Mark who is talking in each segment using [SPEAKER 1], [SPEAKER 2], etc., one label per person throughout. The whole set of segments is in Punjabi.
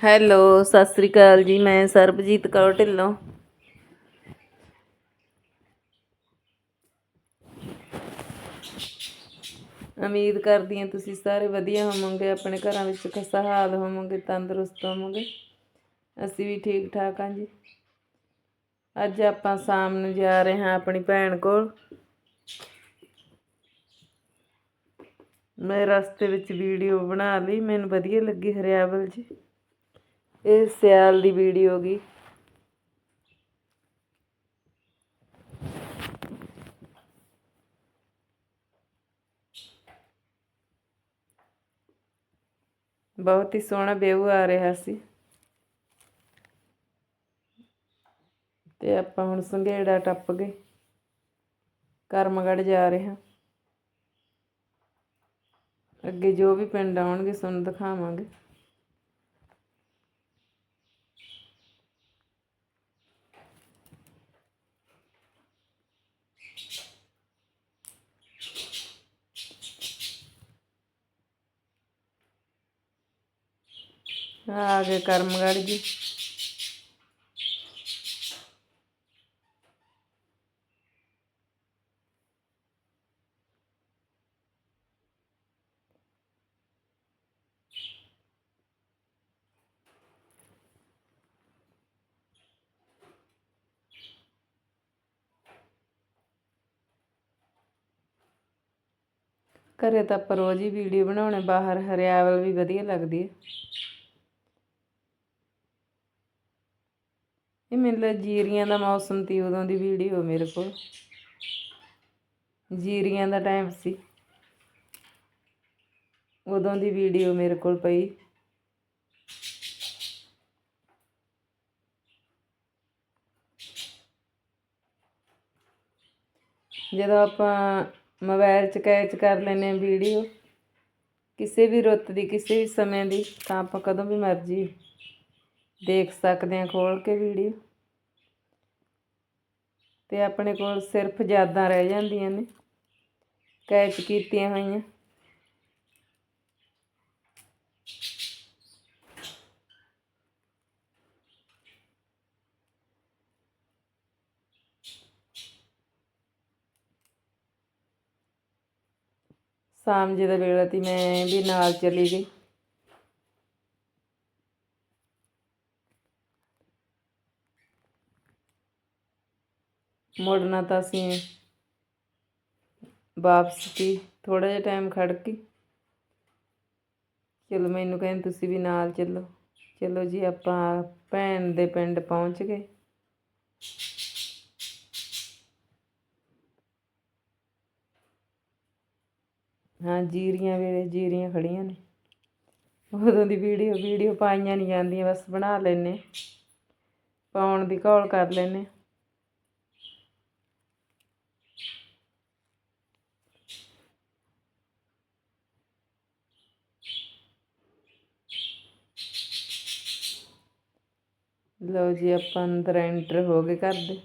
[SPEAKER 1] ਹੈਲੋ, ਸਤਿ ਸ੍ਰੀ ਅਕਾਲ ਜੀ, ਮੈਂ ਸਰਬਜੀਤ ਕੌਰ ਢਿੱਲੋਂ। ਉਮੀਦ ਕਰਦੀ ਹਾਂ ਤੁਸੀਂ ਸਾਰੇ ਵਧੀਆ ਹੋਵੋਗੇ, ਆਪਣੇ ਘਰਾਂ ਵਿੱਚ ਖੁਸ਼ਹਾਲ ਹੋਵੋਗੇ, ਤੰਦਰੁਸਤ ਹੋਵੋਗੇ। ਅਸੀਂ ਵੀ ਠੀਕ ਠਾਕ ਹਾਂ ਜੀ। ਅੱਜ ਆਪਾਂ ਸ਼ਾਮ ਨੂੰ ਜਾ ਰਹੇ ਹਾਂ ਆਪਣੀ ਭੈਣ ਕੋਲ। ਮੈਂ ਰਸਤੇ ਵਿੱਚ ਵੀਡੀਓ ਬਣਾ ਲਈ, ਮੈਨੂੰ ਵਧੀਆ ਲੱਗੀ ਹਰਿਆਵਲ ਜੀ। ਇਹ ਸਿਆਲ ਦੀ ਵੀਡੀਓ ਗਈ। ਬਹੁਤ ਹੀ ਸੋਹਣਾ ਵਿਊ ਆ ਰਿਹਾ ਸੀ। ਤੇ ਆਪਾਂ ਹੁਣ ਸੰਘੇੜਾ ਟੱਪ ਗਏ ਕਰਮਗੜ ਜਾ ਰਹੇ ਹਾਂ। ਅੱਗੇ ਜੋ ਵੀ ਪਿੰਡ ਆਉਣਗੇ, ਤੁਹਾਨੂੰ ਦਿਖਾਵਾਂਗੇ। ਆ ਗਏ ਕਰਮਗੜ ਜੀ। ਘਰੇ ਤਾਂ ਆਪਾਂ ਰੋਜ਼ ਹੀ ਵੀਡੀਓ ਬਣਾਉਣੇ, ਬਾਹਰ ਹਰਿਆਵਲ ਵੀ ਵਧੀਆ ਲੱਗਦੀ ਹੈ। ਇਹ ਮੈਨੂੰ ਲੱਗਾ ਜੀਰੀਆਂ ਦਾ ਮੌਸਮ ਤੀ ਉਦੋਂ ਦੀ ਵੀਡੀਓ ਮੇਰੇ ਕੋਲ। ਜੀਰੀਆਂ ਦਾ ਟਾਈਮ ਸੀ। ਉਦੋਂ ਦੀ ਵੀਡੀਓ ਮੇਰੇ ਕੋਲ ਪਈ। ਜਦੋਂ ਆਪਾਂ ਮੋਬਾਈਲ 'ਚ ਕੈਚ ਕਰ ਲੈਨੇ ਵੀਡੀਓ ਕਿਸੇ ਵੀ ਰੁੱਤ ਦੀ, ਕਿਸੇ ਵੀ ਸਮੇਂ ਦੀ, ਤਾਂ ਆਪਾਂ ਕਦੋਂ ਵੀ ਮਰਜ਼ੀ ਦੇਖ ਸਕਦੇ ਹਾਂ ਖੋਲ ਕੇ ਵੀਡੀਓ ਤੇ ਆਪਣੇ ਕੋਲ ਸਿਰਫ ਯਾਦਾਂ ਰਹਿ ਜਾਂਦੀਆਂ ਨੇ। ਕੈਚ ਕੀਤੀਆਂ ਹੋਈਆਂ। ਸ਼ਾਮ ਜੀ ਦਾ ਵੇਲਾ ਤੀ ਮੈਂ ਵੀ ਨਾਲ ਚਲੀ ਗਈ। ਮੁੜਨਾ ਤਾਂ ਅਸੀਂ ਵਾਪਸ ਕੀ ਥੋੜਾ ਜਿਹਾ ਟਾਈਮ ਖੜ ਕੇ। ਚਲੋ ਮੈਨੂੰ ਕਹਿੰਦੇ ਤੁਸੀਂ ਵੀ ਨਾਲ ਚੱਲੋ। ਚਲੋ ਜੀ, ਆਪਾਂ ਭੈਣ ਦੇ ਪਿੰਡ ਪਹੁੰਚ ਗਏ। ਹਾਂ, ਜੀਰੀਆਂ ਵੇਲੇ ਜੀਰੀਆਂ ਖੜੀਆਂ ਨੇ। ਉਦੋਂ ਦੀ ਵੀਡੀਓ ਵੀਡੀਓ ਪਾਈਆਂ ਨਹੀਂ ਜਾਂਦੀਆਂ, ਬਸ ਬਣਾ ਲੈਨੇ ਪਾਉਣ ਦੀ ਘੋਲ ਕਰ ਲੈਨੇ ਲਓ ਜੀ ਆਪਾਂ ਅੰਦਰ ਐਂਟਰ ਹੋ ਗਏ ਘਰ ਦੇ।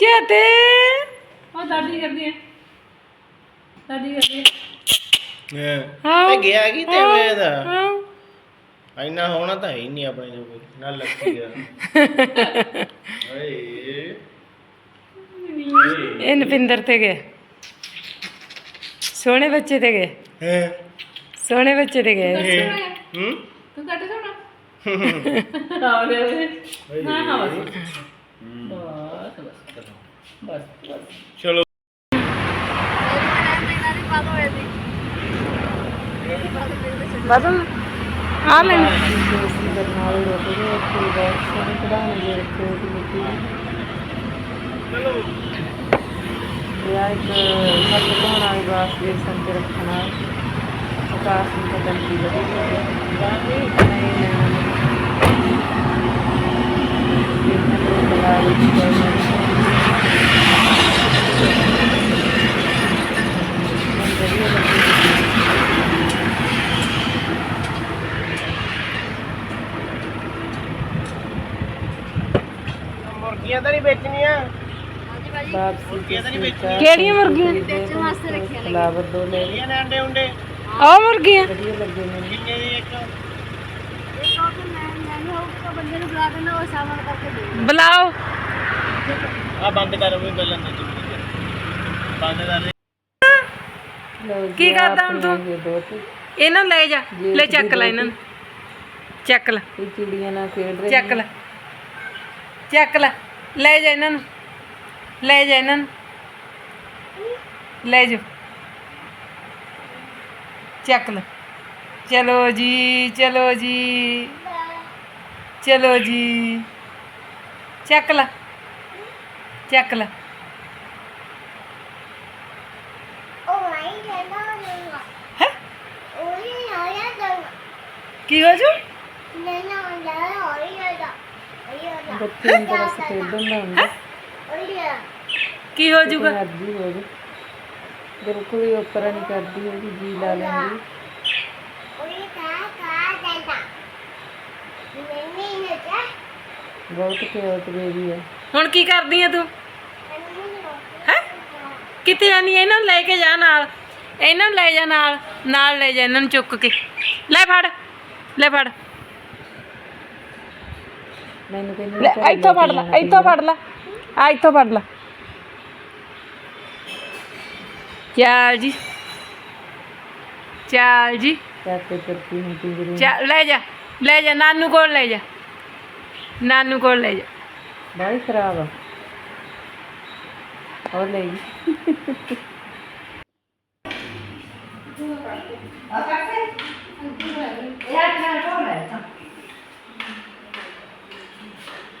[SPEAKER 1] ਚਾਤੇ
[SPEAKER 2] ਉਹ ਦਾਦੀ ਕਰਦੀ ਹੈ ਦਾਦੀ ਕਰਦੀ ਹੈ
[SPEAKER 3] ਹਾਂ ਤੇ ਗਿਆ ਕੀ ਤੇ ਵੇ ਦਾ ਇੰਨਾ ਹੋਣਾ ਤਾਂ ਹੈ ਹੀ ਨਹੀਂ ਆਪਣੇ ਜੋ ਕੋਈ ਨਾ ਲੱਗੀ ਗਿਆ ਓਏ
[SPEAKER 1] ਇਹ ਨਪਿੰਦਰ ਤੇ ਗਏ। ਸੋਹਣੇ ਬੱਚੇ ਤੇ ਗਏ।
[SPEAKER 3] ਹੈ
[SPEAKER 1] ਸੋਹਣੇ ਬੱਚੇ ਤੇ ਗਏ।
[SPEAKER 3] ਹੂੰ?
[SPEAKER 2] ਤੂੰ ਕੱਟ ਸੋਣਾ ਆ ਬਸ ਬਸ।
[SPEAKER 3] ਚਲੋ।
[SPEAKER 1] ਬਦਲ ਆ ਲੈ ਬਰਨਾਲੇ ਰੁਕ ਗਏ ਉੱਥੇ ਬਹੁਤ ਸੋਹਣੇ ਕਢਾਉਣੇ ਦੇ ਰੱਖੇ ਹੋਏ ਸੀ ਮਿੱਟੀ ਦੇ
[SPEAKER 3] ਚਲੋ
[SPEAKER 1] ਇਹ ਇੱਕ ਹੱਥ ਧੋਣ ਵਾਲੀ ਬਾਸਕਟ ਸੰਤੇ ਰੱਖਣਾ ਆਕਾਸ਼ ਨੂੰ ਤਾਂ ਟੰਕੀ ਵਧੀ ਨਹੀਂ ਨਹੀਂ ਇਹ ਬਲਾ ਵਿੱਚ
[SPEAKER 3] ਨਹੀਂ ਵੇਚਣੀਆਂ।
[SPEAKER 1] ਵਾਪਸੀ
[SPEAKER 3] ਮੁਰਗੀਆਂ ਤਾਂ ਨਹੀਂ
[SPEAKER 1] ਤੇ
[SPEAKER 3] ਵੇਚਣੀਆਂ?
[SPEAKER 2] ਕਿਹੜੀਆਂ ਮੁਰਗੀਆਂ?
[SPEAKER 1] ਵੇਚਣ ਵਾਸਤੇ ਰੱਖੀਆਂ ਨੇ ਫਲਾਵਰ ਦੋ ਲੈ।
[SPEAKER 3] ਇਹ ਨੇ ਅੰਡੇ ਉਂਡੇ
[SPEAKER 2] ਆ ਮੁਰਗੀਆਂ।
[SPEAKER 1] ਵਧੀਆ ਲੱਗੇ ਮੈਨੂੰ।
[SPEAKER 3] ਕਿੰਨੇ ਦੀ ਇੱਕ?
[SPEAKER 2] ਬੁਲਾਓ।
[SPEAKER 3] ਆ ਬੰਦ ਕਰ ਵੀ ਪਹਿਲਾਂ ਦੇ ਬੰਦ ਕਰ। ਦੇ
[SPEAKER 1] ਲਓ ਜੀ,
[SPEAKER 2] ਕੀ ਕਰਦਾ ਹੁਣ ਤੂੰ?
[SPEAKER 1] ਇਹ ਦੋਤੀ
[SPEAKER 2] ਇਹਨਾਂ ਨੂੰ ਲੈ ਜਾ। ਲੈ ਚੱਕ ਲੈ ਇਹਨਾਂ ਨੂੰ। ਚੱਕ ਲੈ।
[SPEAKER 1] ਇਹ ਚਿੜੀਆਂ ਨਾਲ ਖੇਡ ਰਹੇ
[SPEAKER 2] ਚੱਕ ਲੈ। ਚੱਕ ਲੈ। ਲੈ ਜਾ ਇਹਨਾਂ ਨੂੰ। ਲੈ ਜਾ ਇਹਨਾਂ ਨੂੰ। ਲੈ ਜਾ ਚੱਕ ਲੈ ਚਲੋ ਜੀ ਚਲੋ ਜੀ। ਚਲੋ ਜੀ। ਚੱਕ ਲੈ। ਚੱਕ ਲੈ? ਕੀ ਹੋ ਜੂ?
[SPEAKER 1] ਬੱਚੇ ਨੂੰ ਬਸ ਖੇਡਣ ਦਾ ਹੁੰਦਾ।
[SPEAKER 2] ਕੀ ਹੋ ਜੂਗਾ?
[SPEAKER 1] ਮਰਜ਼ੀ ਹੋ ਜੇ। ਬਿਲਕੁਲ ਹੀ ਉੱਪਰ ਨਹੀਂ ਕਰਦੀ ਹੈਗੀ ਜੀ ਲਾ ਲੈਂਦੀ। ਬਹੁਤ ਕਿਊਟ ਬੇਬੀ ਹੈ
[SPEAKER 2] ਹੁਣ ਕੀ ਕਰਦੀ ਆ ਤੂੰ? ਹੈ? ਕਿਤੇ ਆਨੀ ਇਹਨਾਂ ਨੂੰ ਲੈ ਕੇ ਜਾ ਨਾਲ। ਇਹਨਾਂ ਨੂੰ ਲੈ ਜਾ ਨਾਲ। ਨਾਲ ਲੈ ਜਾ ਇਹਨਾਂ ਨੂੰ ਚੁੱਕ ਕੇ। ਲੈ ਫੜ ਲੈ ਫੜ।
[SPEAKER 1] ਮੈਨੂੰ ਕਹਿੰਦੀ
[SPEAKER 2] ਲੈ ਇੱਥੋਂ ਫੜ ਲੈ ਇੱਥੋਂ ਫੜ ਲੈ। ਆ ਇੱਥੋਂ ਫੜ ਲੈ। ਚੱਲ ਜੀ। ਚੱਲ ਜੀ।
[SPEAKER 1] ਚਾਕੇ ਕਰਤੀ ਹੁਣ ਪਿੰਜਰੇ
[SPEAKER 2] ਚੱਲ ਲੈ ਜਾ ਲੈ ਜਾ ਨਾਨੂ ਕੋਲ ਲੈ ਜਾ। ਨਾਨੂ ਕੋਲ ਲੈ ਜਾ।
[SPEAKER 1] ਬਾਈ ਖਰਾਬ ਆ। ਹੋਰ ਲੈ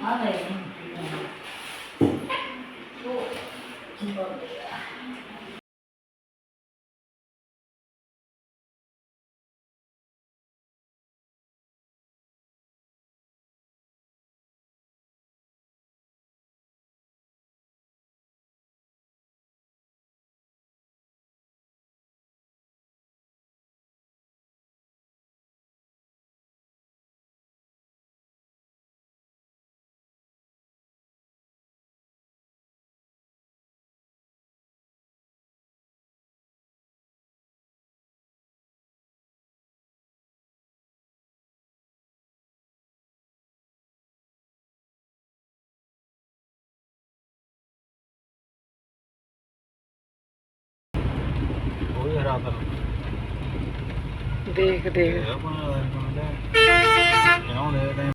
[SPEAKER 2] ਵੀ
[SPEAKER 3] ਹਰਾ ਕਰ
[SPEAKER 2] ਦੇਖ ਦੇਖ
[SPEAKER 3] ਕਿਉਂ ਦੇ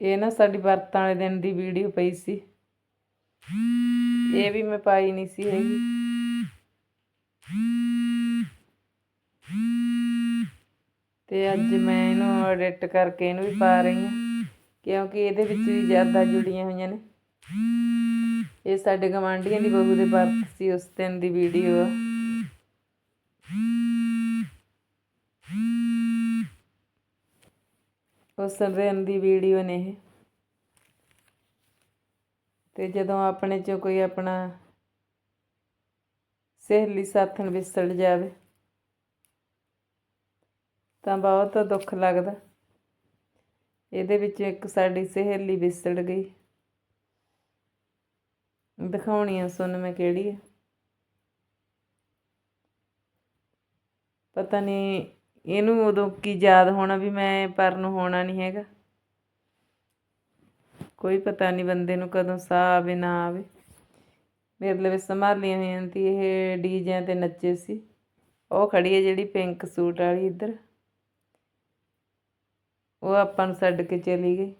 [SPEAKER 1] ਇਹ ਨਾ ਸਾਡੀ ਵਰਤਾਂ ਵਾਲੇ ਦਿਨ ਦੀ ਵੀਡੀਓ ਪਈ ਸੀ। ਇਹ ਵੀ ਮੈਂ ਪਾਈ ਨਹੀਂ ਸੀ ਹੈਗੀ। ਤੇ ਅੱਜ ਮੈਂ ਇਹਨੂੰ ਐਡਿਟ ਕਰਕੇ ਇਹਨੂੰ ਵੀ ਪਾ ਰਹੀ ਹਾਂ, ਕਿਉਂਕਿ ਇਹਦੇ ਵਿੱਚ ਵੀ ਜ਼ਿਆਦਾ ਜੁੜੀਆਂ ਹੋਈਆਂ ਨੇ। ਇਹ ਸਾਡੇ ਗਵਾਂਢੀਆਂ ਦੀ ਬਹੂ ਦੇ ਬਰਤ ਸੀ, ਉਸ ਦਿਨ ਦੀ ਵੀਡੀਓ ਆ। ਉਸ ਦਿਨ ਦੀ ਵੀਡੀਓ ਨੇ ਇਹ। ਤੇ ਜਦੋਂ ਆਪਣੇ ਚੋਂ ਕੋਈ ਆਪਣਾ ਸਹੇਲੀ ਸਾਥਣ ਵਿਸੜ ਜਾਵੇ, ਤਾਂ ਬਹੁਤ ਦੁੱਖ ਲੱਗਦਾ। ਇਹਦੇ ਵਿੱਚ ਇੱਕ ਸਾਡੀ ਸਹੇਲੀ ਵਿਸੜ ਗਈ। ਦਿਖਾਉਣੀ ਆ ਸੁਣ ਮੈਂ ਕਿਹੜੀ ਹੈ ਪਤਾ ਨਹੀਂ ਇਹਨੂੰ ਉਦੋਂ ਕੀ ਯਾਦ ਹੋਣਾ ਵੀ ਮੈਂ ਪਰ ਨੂੰ ਹੋਣਾ ਨਹੀਂ ਹੈਗਾ? ਕੋਈ ਪਤਾ ਨਹੀਂ ਬੰਦੇ ਨੂੰ ਕਦੋਂ ਸਾਹ ਆਵੇ, ਨਾ ਆਵੇ। ਮੇਰੇ ਲਈ ਸੰਭਾਲੀਆਂ ਹੋਈਆਂ ਸੀ ਇਹ ਡੀਜਿਆਂ ਤੇ ਨੱਚੇ ਸੀ। ਉਹ ਖੜੀ ਹੈ ਜਿਹੜੀ ਪਿੰਕ ਸੂਟ ਵਾਲੀ ਇੱਧਰ। ਉਹ ਆਪਾਂ ਨੂੰ ਛੱਡ ਕੇ ਚਲੀ ਗਈ।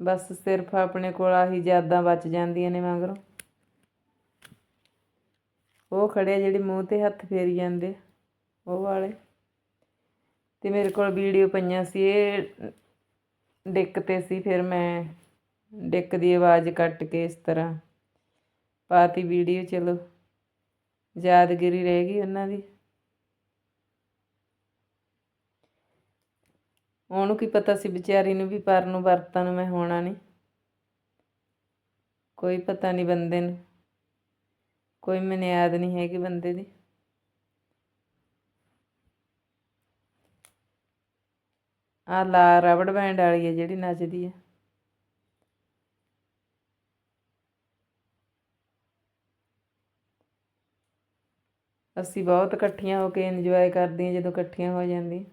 [SPEAKER 1] ਬਸ ਸਿਰਫ ਆਪਣੇ ਕੋਲ ਆਹੀ ਯਾਦਾਂ ਬਚ ਜਾਂਦੀਆਂ ਨੇ ਮਗਰੋਂ। ਉਹ ਖੜੇ ਆ ਜਿਹੜੇ ਮੂੰਹ ਤੇ ਹੱਥ ਫੇਰੀ ਜਾਂਦੇ ਆ, ਉਹ ਵਾਲੇ। ਤੇ ਮੇਰੇ ਕੋਲ ਵੀਡੀਓ ਪਈਆਂ ਸੀ ਇਹ ਡਿੱਕ ਤੇ ਸੀ ਫਿਰ ਮੈਂ ਡਿੱਕ ਦੀ ਆਵਾਜ਼ ਕੱਟ ਕੇ ਇਸ ਤਰ੍ਹਾਂ ਪਾਤੀ ਵੀਡੀਓ ਚਲੋ ਯਾਦਗਿਰੀ ਰਹਿ ਗਈ ਉਹਨਾਂ ਦੀ। ਉਹਨੂੰ ਕੀ ਪਤਾ ਸੀ ਵਿਚਾਰੀ ਨੂੰ ਵੀ ਪਰ ਨੂੰ ਵਰਤਾਂ ਨੂੰ ਮੈਂ ਹੋਣਾ ਨਹੀਂ ਕੋਈ ਪਤਾ ਨਹੀਂ ਬੰਦੇ ਨੂੰ। ਕੋਈ ਮਨਿਆਦ ਨਹੀਂ ਹੈਗੀ ਬੰਦੇ ਦੀ। ਆ ਲਾ ਰਬੜ ਬੈਂਡ ਵਾਲੀ ਹੈ ਜਿਹੜੀ ਨੱਚਦੀ ਹੈ। ਅਸੀਂ ਬਹੁਤ ਇਕੱਠੀਆਂ ਹੋ ਕੇ ਇੰਜੋਏ ਕਰਦੀਆਂ ਜਦੋਂ ਇਕੱਠੀਆਂ ਹੋ ਜਾਂਦੀਆਂ।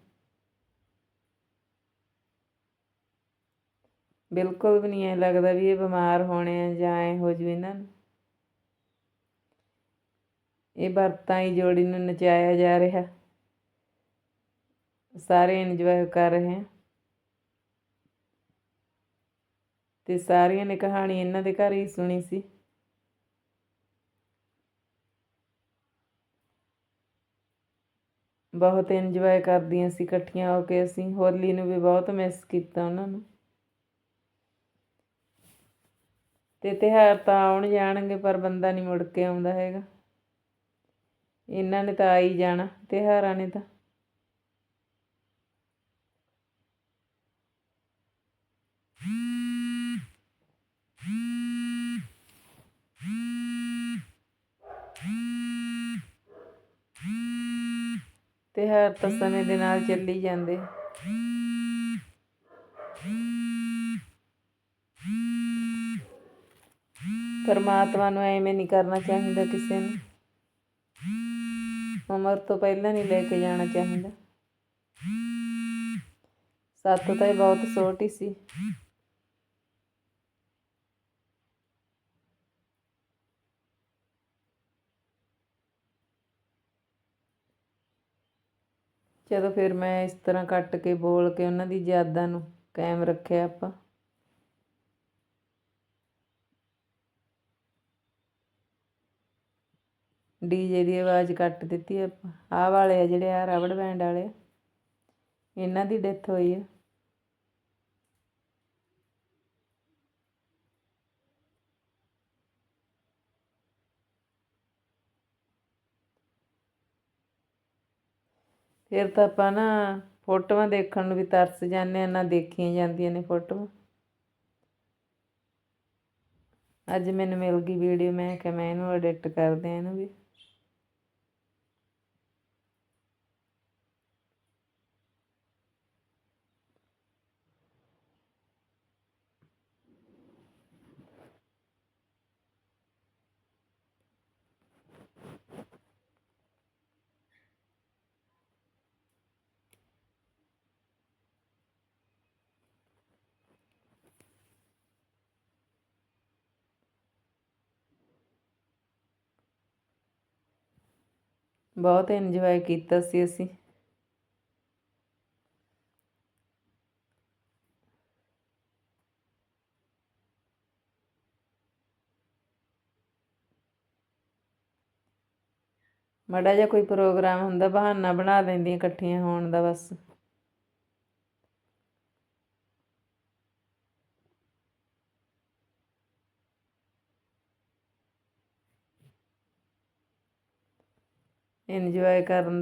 [SPEAKER 1] ਬਿਲਕੁਲ ਵੀ ਨਹੀਂ ਐ ਲੱਗਦਾ ਵੀ ਇਹ ਬਿਮਾਰ ਹੋਣੇ ਆ ਜਾਂ ਐ ਹੋ ਜੂ ਇਹਨਾਂ ਨੂੰ। ਇਹ ਵਰਤਾਂ ਹੀ ਜੋੜੀ ਨੂੰ ਨਚਾਇਆ ਜਾ ਰਿਹਾ। ਸਾਰੇ ਇੰਜੋਏ ਕਰ ਰਹੇ ਹੈ। ਤੇ ਸਾਰਿਆਂ ਨੇ ਕਹਾਣੀ ਇਹਨਾਂ ਦੇ ਘਰ ਹੀ ਸੁਣੀ ਸੀ। ਬਹੁਤ ਇੰਜੋਏ ਕਰਦੀਆਂ ਸੀ ਇਕੱਠੀਆਂ ਹੋ ਕੇ ਅਸੀਂ। ਹੋਲੀ ਨੂੰ ਵੀ ਬਹੁਤ ਮਿਸ ਕੀਤਾ ਉਹਨਾਂ ਨੂੰ। ਤੇ ਤਿਉਹਾਰ ਤਾਂ ਆਉਣ ਜਾਣਗੇ ਪਰ ਬੰਦਾ ਨਹੀਂ ਮੁੜ ਕੇ ਆਉਂਦਾ ਹੈਗਾ। ਇਹਨਾਂ ਨੇ ਤਾਂ ਆ ਹੀ ਜਾਣਾ, ਤਿਉਹਾਰਾਂ ਨੇ ਤਾਂ। ਤਿਉਹਾਰ ਤਾਂ ਸਮੇਂ ਦੇ ਨਾਲ ਚੱਲੀ ਜਾਂਦੇ। ਪਰਮਾਤਮਾ ਨੂੰ ਐਵੇਂ ਨਹੀਂ ਕਰਨਾ ਚਾਹੀਦਾ ਕਿਸੇ ਨੂੰ। ਉਮਰ ਤੋਂ ਪਹਿਲਾਂ ਨਹੀਂ ਲੈ ਕੇ ਜਾਣਾ ਚਾਹੀਦਾ। ਸੱਤ ਤਾਂ ਇਹ ਬਹੁਤ ਛੋਟੀ ਸੀ। ਚਲੋ ਫਿਰ ਮੈਂ ਇਸ ਤਰ੍ਹਾਂ ਕੱਟ ਕੇ ਬੋਲ ਕੇ ਉਹਨਾਂ ਦੀ ਯਾਦਾਂ ਨੂੰ ਕਾਇਮ ਰੱਖਿਆ ਆਪਾਂ। ਡੀਜੇ ਦੀ ਆਵਾਜ਼ ਕੱਟ ਦਿੱਤੀ ਆਪਾਂ। ਆਹ ਵਾਲੇ ਆ ਜਿਹੜੇ ਆ ਰਬੜ ਬੈਂਡ ਵਾਲੇ ਆ। ਇਹਨਾਂ ਦੀ ਡੈਥ ਹੋਈ ਆ। ਫਿਰ ਤਾਂ ਆਪਾਂ ਨਾ ਫੋਟੋਆਂ ਦੇਖਣ ਨੂੰ ਵੀ ਤਰਸ ਜਾਂਦੇ ਆ ਨਾ ਦੇਖੀਆਂ ਜਾਂਦੀਆਂ ਨੇ ਫੋਟੋਆਂ। ਅੱਜ ਮੈਨੂੰ ਮਿਲ ਗਈ ਵੀਡੀਓ, ਮੈਂ ਕਿਹਾ ਮੈਂ ਇਹਨੂੰ ਐਡਿਟ ਕਰਦੇ ਆ ਇਹਨੂੰ ਵੀ। ਬਹੁਤ ਇੰਜੋਏ ਕੀਤਾ ਸੀ ਅਸੀਂ। ਮਾੜਾ ਜਿਹਾ ਕੋਈ ਪ੍ਰੋਗਰਾਮ ਹੁੰਦਾ, ਬਹਾਨਾ ਬਣਾ ਲੈਂਦੀਆਂ ਇਕੱਠੀਆਂ ਹੋਣ ਦਾ ਬਸ। ਇੰਜੋਏ ਕਰਨ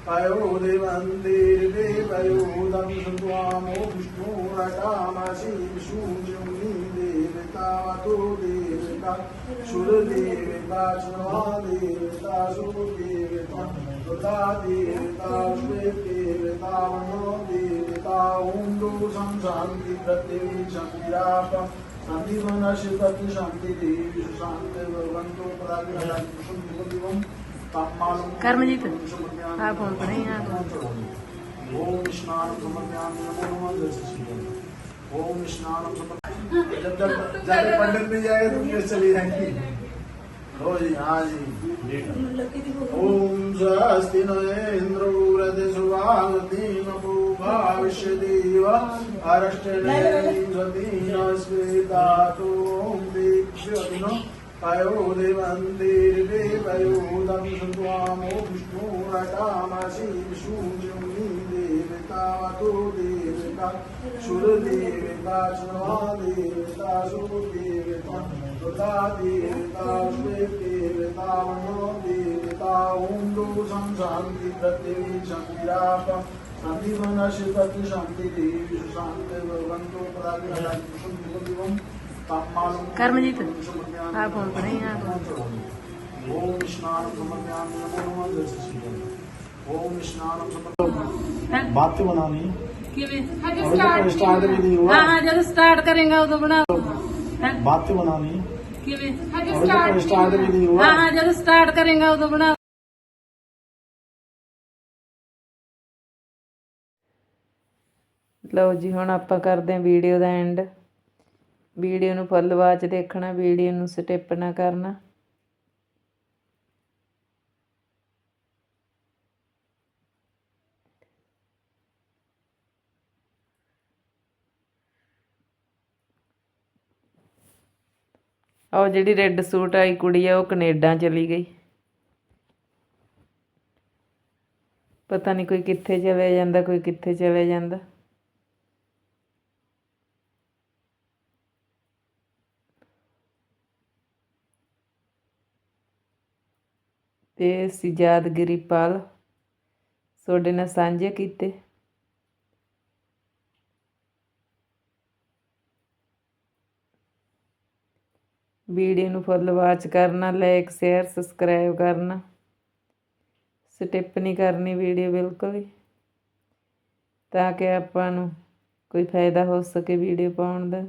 [SPEAKER 4] दीक्षिनो पयो देवन्तिर्देवयोदं स्वामो विष्णुरटामसि विष्णुजुनि देवतावतो देवता सुरदेवता देवता सुदेवता सुता देवता श्वेदेवता मनो देवता ॐ दोषं शान्ति पृथिवी शन्तिराप शान्ति मनसि पति शान्ति देवी शान्ति भगवन्तो प्राग्रहं तम्मालं
[SPEAKER 2] कर्मजीत, आप फ़ोन पर नहीं
[SPEAKER 4] ओम जब तक जाके पंडित नहीं जाएगा तो फिर चली जाएँगी। लो जी हाँ जी ओम स्वस्ति न इंद्र व्रत सुभागतीम भविष्य देव। अरष्ट सती न स्वेदातो ओम दीक्ष पयो देवन्तिर्देवयोदं स्वामो विष्णुरटामसि विष्णुजुनि देवतावतो देवता सुरदेवता देवता सुदेवता सुता देवता श्वेदेवता मनो देवता ॐ दोषं शान्ति पृथिवी शन्तिराप शान्ति मनसि पति शान्ति देवी शान्ति भगवन्तो प्राग्रहं तम्मालं
[SPEAKER 2] ਕਰਮਜੀਤ ਆ ਫੋਨ ਕਰੇ ਆ ਸਟਾਰਟ ਕਰੇਗਾ ਉਦੋਂ ਬਣਾ। ਬਾਤ
[SPEAKER 1] ਲਓ ਜੀ ਹੁਣ ਆਪਾਂ ਕਰਦੇ ਆਂ ਵੀਡੀਓ ਦਾ ਐਂਡ ਵੀਡੀਓ ਨੂੰ ਫੁੱਲ ਵਾਚ ਦੇਖਣਾ, ਵੀਡੀਓ ਨੂੰ ਸਟਿਪ ਨਾ ਕਰਨਾ। ਉਹ ਜਿਹੜੀ ਰੈੱਡ ਸੂਟ ਆਈ ਕੁੜੀ ਆ, ਉਹ ਕੈਨੇਡਾ ਚਲੀ ਗਈ। ਪਤਾ ਨਹੀਂ ਕੋਈ ਕਿੱਥੇ ਚਲੇ ਜਾਂਦਾ, ਕੋਈ ਕਿੱਥੇ ਚਲੇ ਜਾਂਦਾ। ਤੇ ਅਸੀਂ ਯਾਦਗਿਰੀ ਪਲ ਤੁਹਾਡੇ ਨਾਲ ਸਾਂਝੇ ਕੀਤੇ। ਵੀਡੀਓ ਨੂੰ ਫੁੱਲ ਵਾਚ ਕਰਨਾ ਲਾਈਕ ਸ਼ੇਅਰ, ਸਬਸਕ੍ਰਾਈਬ ਕਰਨਾ। ਸਟਿਪ ਨਹੀਂ ਕਰਨੀ ਵੀਡੀਓ ਬਿਲਕੁਲ ਹੀ ਤਾਂ ਕਿ ਆਪਾਂ ਨੂੰ ਕੋਈ ਫਾਇਦਾ ਹੋ ਸਕੇ ਵੀਡੀਓ ਪਾਉਣ ਦਾ।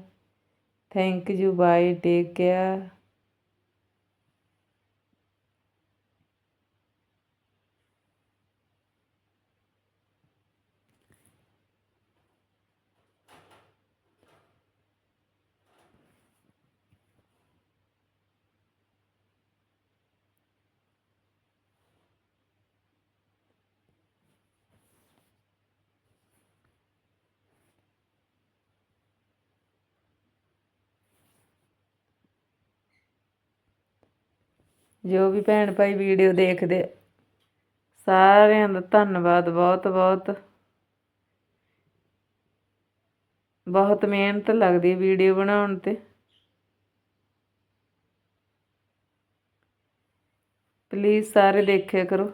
[SPEAKER 1] Thank you, bye, take care. ਜੋ ਵੀ ਭੈਣ ਭਾਈ ਵੀਡੀਓ ਦੇਖਦੇ, ਸਾਰਿਆਂ ਦਾ ਧੰਨਵਾਦ ਬਹੁਤ ਬਹੁਤ। ਬਹੁਤ ਮਿਹਨਤ ਲੱਗਦੀ ਵੀਡੀਓ ਬਣਾਉਣ ਤੇ। ਪਲੀਜ਼ ਸਾਰੇ ਦੇਖਿਆ ਕਰੋ।